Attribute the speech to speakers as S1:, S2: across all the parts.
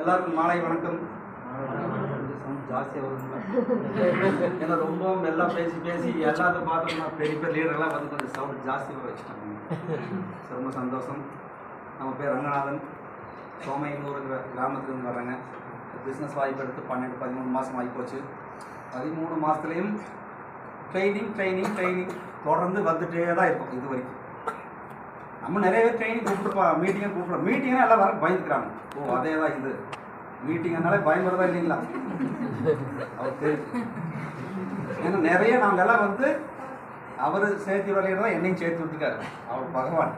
S1: எல்லாருக்கும் மாலை வணக்கம். சவுண்ட் ஜாஸ்தியாக வருங்க. ஏன்னா ரொம்ப நல்லா பேசி பேசி எல்லாத்தையும் பார்த்தோம்னா பெரிய பெரிய லீடர்லாம் வந்து கொஞ்சம் சவுண்ட் ஜாஸ்தியாக வச்சுட்டாங்க. ரொம்ப சந்தோஷம். நம்ம பேர் ரங்கநாதன். சோமையனூருங்கிற கிராமத்துலேருந்து வர்றேங்க. பிஸ்னஸ் வாய்ப்பு எடுத்து பன்னெண்டு பதிமூணு மாதம் ஆகி போச்சு பதிமூணு மாதத்துலேயும் ட்ரைனிங் ட்ரைனிங் ட்ரைனிங் தொடர்ந்து வந்துகிட்டே தான் இருக்கும் இது வரைக்கும். நம்ம நிறைய பேர் ட்ரைனிங் கூப்பிட்டுப்பா மீட்டிங்கை கூப்பிடுறோம் மீட்டிங்னா எல்லாம் வர பயந்துக்கிறாங்க. ஓ அதே தான் இது. மீட்டிங்னாலே பயமுறதா இல்லைங்களா? அவர் ஏன்னா நிறைய நாங்கள்லாம் வந்து அவர் சேர்த்து விளையாட தான் என்னையும் சேர்த்து விட்டுருக்காரு அவர் பகவான்.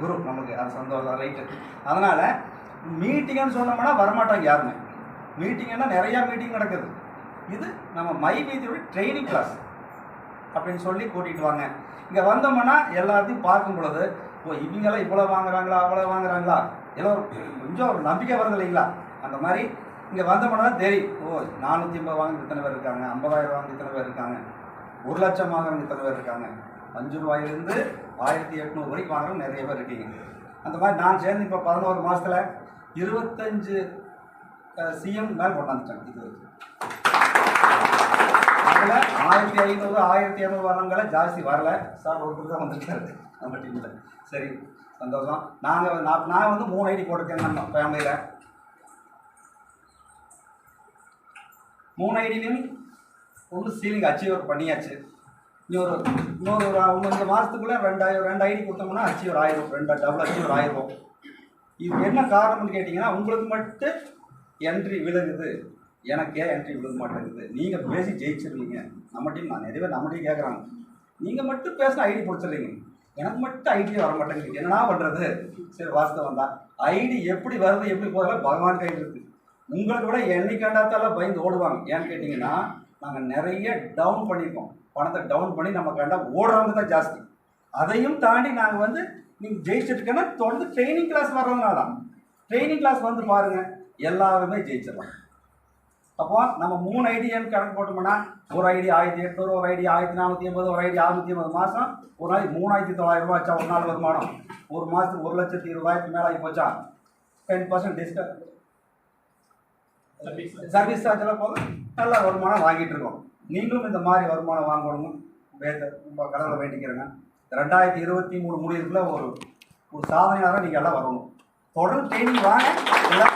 S1: குரு நமக்கு அது சந்தோஷம் ரைட்டு அதனால் மீட்டிங்னு சொன்னோம்னா வரமாட்டாங்க யாருமே. மீட்டிங்னா நிறையா மீட்டிங் நடக்குது. இது நம்ம மை வீதியோட ட்ரைனிங் கிளாஸ் அப்படின்னு சொல்லி கூட்டிகிட்டு வாங்க. இங்கே வந்தோம்னா எல்லாத்தையும் பார்க்கும் பொழுது ஓ இவங்கெல்லாம் இவ்வளோ வாங்குறாங்களா அவ்வளோ வாங்குறாங்களா? எல்லாம் கொஞ்சம் ஒரு நம்பிக்கை வருது இல்லைங்களா? அந்த மாதிரி இங்கே வந்தோம்னா தான் தெரியும் ஓ நானூற்றி ஐம்பது வாங்க இத்தனை பேர் இருக்காங்க ஐம்பதாயிரம் வாங்க இத்தனை பேர் இருக்காங்க ஒரு லட்சம் வாங்குறவங்க இத்தனை பேர் இருக்காங்க அஞ்சு ரூபாயிலேருந்து ஆயிரத்தி எட்நூறு வரைக்கும் வாங்குறவங்க நிறைய பேர் இருக்கீங்க. அந்த மாதிரி நான் சேர்ந்து இப்போ பதினோரு மாதத்தில் இருபத்தஞ்சு சிஎம் மேல் கொண்டாந்துட்டேன் இது வரைக்கும். அதில் ஆயிரத்தி ஐநூறு ஆயிரத்தி இரநூறு வரவங்கள ஜாஸ்தி வரல. சார் ஒருத்தர் தான் வந்திருக்காரு நம்ம டீமில் சரி சந்தோஷம். நாங்கள் நான் நான் வந்து மூணு ஐடி போட்டிருக்கேன் நம்ம ஃபேமிலியில் மூணு ஐடிலையும் ஒன்று சீலிங் அச்சீவர் பண்ணியாச்சு. இன்னொரு இன்னொரு ஒரு ஒன்று மாதத்துக்குள்ளே ரெண்டாயிரம் ரெண்டு ஐடி கொடுத்தோம்னா அச்சீவர் ஆயிரும் ரெண்டு டபுள் அச்சீவர் ஆயிரும். இது என்ன காரணம்னு கேட்டிங்கன்னா உங்களுக்கு மட்டும் என்ட்ரி விழுகுது. எனக்கு ஏன் என்ட்ரி விழுக மாட்டேங்குது. நீங்கள் பேசி ஜெயிச்சிருவீங்க. நம்ம டீம் நான் நிறைய பேர் நம்ம டீம் கேட்குறாங்க நீங்கள் மட்டும் பேசின ஐடி பிடிச்சிடுறீங்க. எனக்கு மட்டும் ஐடி வர மாட்டேங்குது என்னடா பண்ணுறது சரி வாஸ்தவம் தான். ஐடி எப்படி வருது எப்படி போகிறத பகவான் கையில் இருக்குது உங்களுக்கு விட என்னைக்காண்டாத்தால பயந்து ஓடுவாங்க. ஏன்னு கேட்டிங்கன்னா நாங்கள் நிறைய டவுன் பண்ணியிருக்கோம் பணத்தை டவுன் பண்ணி நம்ம கண்டா ஓடுறவங்க தான் ஜாஸ்தி. அதையும் தாண்டி நாங்கள் வந்து நீங்கள் ஜெயிச்சிருக்கேன்னா தொடர்ந்து ட்ரைனிங் கிளாஸ் வர்றதுனால தான் ட்ரைனிங் கிளாஸ் வந்து பாருங்கள் எல்லாருமே ஜெயிச்சிடலாம். அப்போ நம்ம மூணு ஐடியான்னு கணக்கு போட்டோம்னா ஒரு ஐடி ஆயிரத்தி எட்நூறு ஒரு ஐடி ஆயிரத்தி நானூற்றி ஐம்பது ஒரு ஐடி அறுநூத்தி ஐம்பது மாதம் ஒரு நாளைக்கு மூணாயிரத்தி தொள்ளாயிரம் ரூபா ஆச்சா ஒரு நாள் வருமானம். ஒரு மாதத்துக்கு ஒரு லட்சத்தி இருபதாயிரத்துக்கு மேலே ஆகி போச்சா? டென் பர்சன்ட் டிஸ்கவுண்ட் சர்வீஸ் சார்ஜெல்லாம் போக நல்ல வருமானம் வாங்கிட்டு இருக்கோம். நீங்களும் இந்த மாதிரி வருமானம் வாங்கணும் கடவுளை வேண்டிக்கிறேங்க. ரெண்டாயிரத்தி இருபத்தி மூணு முடிவுக்குள்ள ஒரு ஒரு சாதனையாக நீங்கள் எல்லாம் வரணும். தொடர்ந்து ட்ரைனிங் வாங்க. எல்லாம்